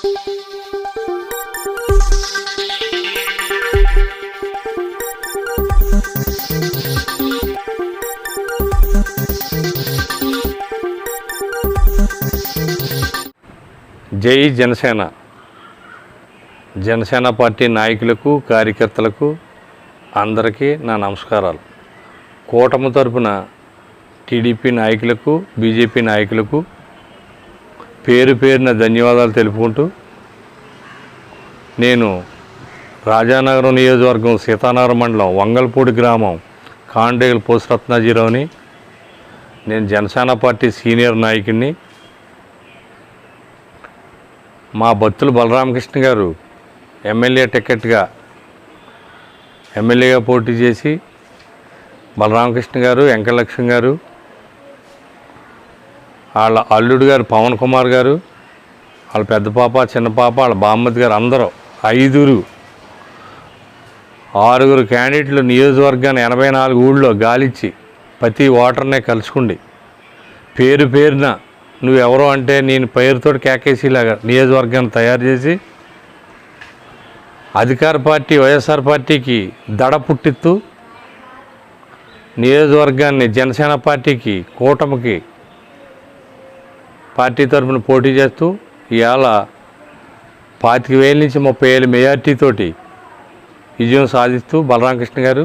జై జనసేన. జనసేన పార్టీ నాయకులకు కార్యకర్తలకు అందరికీ నా నమస్కారాలు. కూటమి తరపున టీడీపీ నాయకులకు బీజేపీ నాయకులకు పేరు పేరున ధన్యవాదాలు తెలుపుకుంటూ నేను రాజానగరం నియోజకవర్గం సీతానగరం మండలం వంగల్పూడి గ్రామం కాండేగల్ పోసరత్నాజీరావుని నేను జనసేన పార్టీ సీనియర్ నాయకుడిని మా భక్తులు బలరామకృష్ణ గారు ఎమ్మెల్యే టికెట్గా ఎమ్మెల్యేగా పోటీ చేసి బలరామకృష్ణ గారు వెంకటలక్ష్మి గారు వాళ్ళ అల్లుడు గారు పవన్ కుమార్ గారు వాళ్ళ పెద్ద పాప చిన్న పాప వాళ్ళ బామ్మతి గారు అందరూ ఐదుగురు. ఆరుగురు క్యాండిడేట్లు నియోజకవర్గాన్ని ఎనభై నాలుగు ఊళ్ళో గాలిచ్చి ప్రతి ఓటర్నే కలుసుకుండి పేరు పేరున నువ్వెవరో అంటే నేను పేరుతో కేకేసీలాగా నియోజకవర్గాన్ని తయారు చేసి అధికార పార్టీ వైఎస్ఆర్ పార్టీకి దడ పుట్టిత్తు నియోజకవర్గాన్ని జనసేన పార్టీకి కూటమికి పార్టీ తరఫున పోటీ చేస్తూ ఇవాళ పాతిక వేల నుంచి ముప్పై ఏళ్ళ మెజార్టీతోటి విజయం సాధిస్తూ బలరామకృష్ణ గారు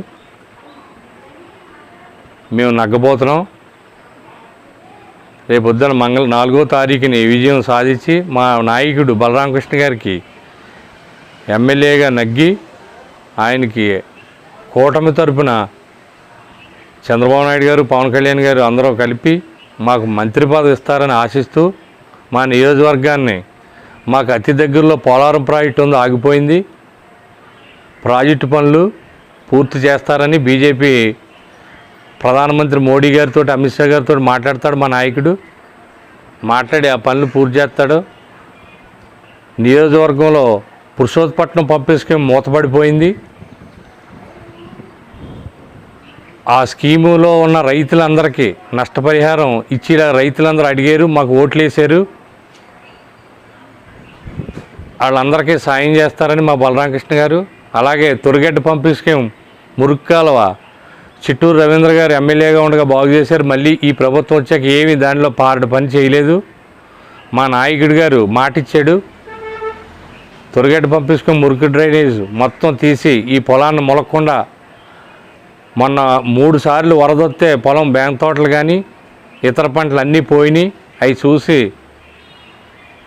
మేము నగ్గబోతున్నాం. రేపు పొద్దున మంగళ నాలుగో తారీఖుని విజయం సాధించి మా నాయకుడు బలరామకృష్ణ గారికి ఎమ్మెల్యేగా నగ్గి ఆయనకి కూటమి తరపున చంద్రబాబు నాయుడు గారు పవన్ కళ్యాణ్ గారు అందరూ కలిపి మాకు మంత్రి పదవి ఇస్తారని ఆశిస్తూ మా నియోజకవర్గాన్ని మాకు అతి దగ్గరలో పోలవరం ప్రాజెక్టు ఉంది ఆగిపోయింది. ప్రాజెక్టు పనులు పూర్తి చేస్తారని బీజేపీ ప్రధానమంత్రి మోడీ గారితో అమిత్ షా గారితో మాట్లాడతాడు మా నాయకుడు. మాట్లాడి ఆ పనులు పూర్తి చేస్తాడు. నియోజకవర్గంలో పురుషోత్పట్నం పంపే స్కీమ్ మూతపడిపోయింది. ఆ స్కీములో ఉన్న రైతులందరికీ నష్టపరిహారం ఇచ్చేలా రైతులందరూ అడిగారు మాకు ఓట్లు వేసారు వాళ్ళందరికీ సాయం చేస్తారని మా బలరామకృష్ణ గారు అలాగే తొరిగడ్డ పంపింగ్ స్కీమ్ మురుక్కాలవ చిట్టూరు రవీంద్ర గారు ఎమ్మెల్యేగా ఉండగా బాగు చేశారు. మళ్ళీ ఈ ప్రభుత్వం వచ్చాక ఏమీ దానిలో పారడు పని చేయలేదు. మా నాయకుడు గారు మాటిచ్చాడు. తొరగడ్డ పంపించుకొని మురికి డ్రైనేజ్ మొత్తం తీసి ఈ పొలాన్ని మొలకుండా మొన్న మూడు సార్లు వరదొస్తే పొలం బ్యాంక్ తోటలు కానీ ఇతర పంటలు అన్నీ పోయినాయి. అవి చూసి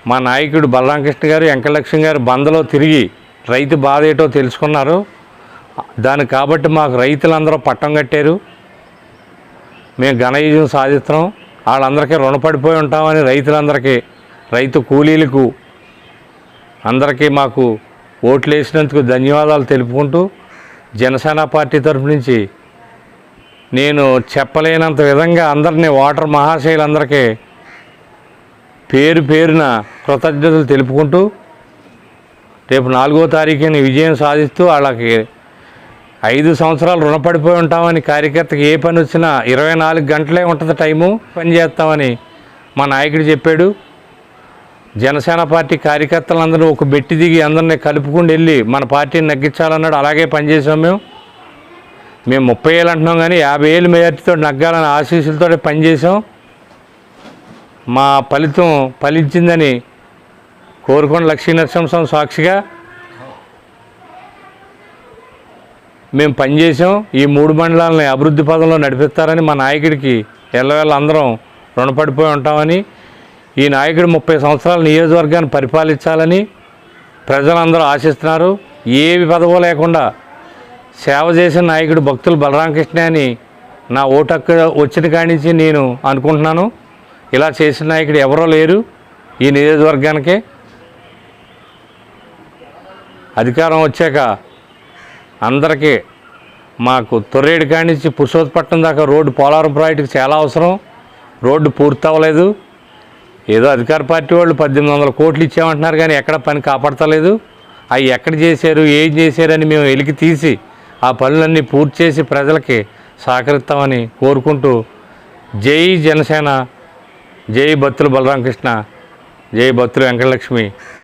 మా నాయకుడు బలరామకృష్ణ గారు వెంకటలక్ష్మి గారు బందలో తిరిగి రైతు బాధ ఏటో తెలుసుకున్నారు. దానికి కాబట్టి మాకు రైతులందరూ పట్టం కట్టారు. మేము ఘనయుజం సాధిస్తాం సాధిస్తున్నాం. వాళ్ళందరికీ రుణపడిపోయి ఉంటామని రైతులందరికీ రైతు కూలీలకు అందరికీ మాకు ఓట్లు వేసినందుకు ధన్యవాదాలు తెలుపుకుంటూ జనసేన పార్టీ తరఫు నుంచి నేను చెప్పలేనంత విధంగా అందరినీ వాటర్ మహాశయులందరికీ పేరు పేరున కృతజ్ఞతలు తెలుపుకుంటూ రేపు నాలుగో తారీఖున విజయం సాధిస్తూ వాళ్ళకి ఐదు సంవత్సరాలు రుణపడిపోయి ఉంటామని కార్యకర్తకి ఏ పని వచ్చినా ఇరవై నాలుగు గంటలే ఉంటుంది టైము. పని చేస్తామని మా నాయకుడు చెప్పాడు. జనసేన పార్టీ కార్యకర్తలందరూ ఒక బెట్టి దిగి అందరినీ కలుపుకుని వెళ్ళి మన పార్టీని నగ్గించాలన్నాడు. అలాగే పనిచేసాం మేము. మేము ముప్పై ఏళ్ళు అంటున్నాం కానీ యాభై ఏళ్ళు మెజార్టీతో నగ్గాలని ఆశీస్సులతో పనిచేసాం మా ఫలితం ఫలించిందని కోరుకొండ లక్ష్మీ నరసింహస్వామి సాక్షిగా మేము పనిచేసాం ఈ మూడు మండలాలని అభివృద్ధి పదంలో నడిపిస్తారని మా నాయకుడికి ఎల్లవేళ అందరం రుణపడిపోయి ఉంటామని ఈ నాయకుడు ముప్పై సంవత్సరాల నియోజకవర్గాన్ని పరిపాలించాలని ప్రజలందరూ ఆశిస్తున్నారు. ఏవి పదవో లేకుండా సేవ చేసిన నాయకుడు భక్తులు బలరామకృష్ణ అని నా ఓటక్క వచ్చిన కాడి నుంచి నేను అనుకుంటున్నాను. ఇలా చేసిన నాయకుడు ఎవరో లేరు ఈ నియోజకవర్గానికి. అధికారం వచ్చాక అందరికీ మాకు తొర్రేడు కాడి నుంచి పురుషోత్పట్నం దాకా రోడ్డు పోలవరం ప్రాజెక్టుకి చాలా అవసరం. రోడ్డు పూర్తి అవ్వలేదు. ఏదో అధికార పార్టీ వాళ్ళు పద్దెనిమిది వందల కోట్లు ఇచ్చామంటున్నారు కానీ ఎక్కడ పని కాపాడతలేదు. అవి ఎక్కడ చేశారు ఏం చేశారని మేము వెలికి తీసి ఆ పనులన్నీ పూర్తి చేసి ప్రజలకి సహకరిస్తామని కోరుకుంటూ జై జనసేన జై బత్తుల బలరామకృష్ణ జై బత్తుల వెంకటలక్ష్మి.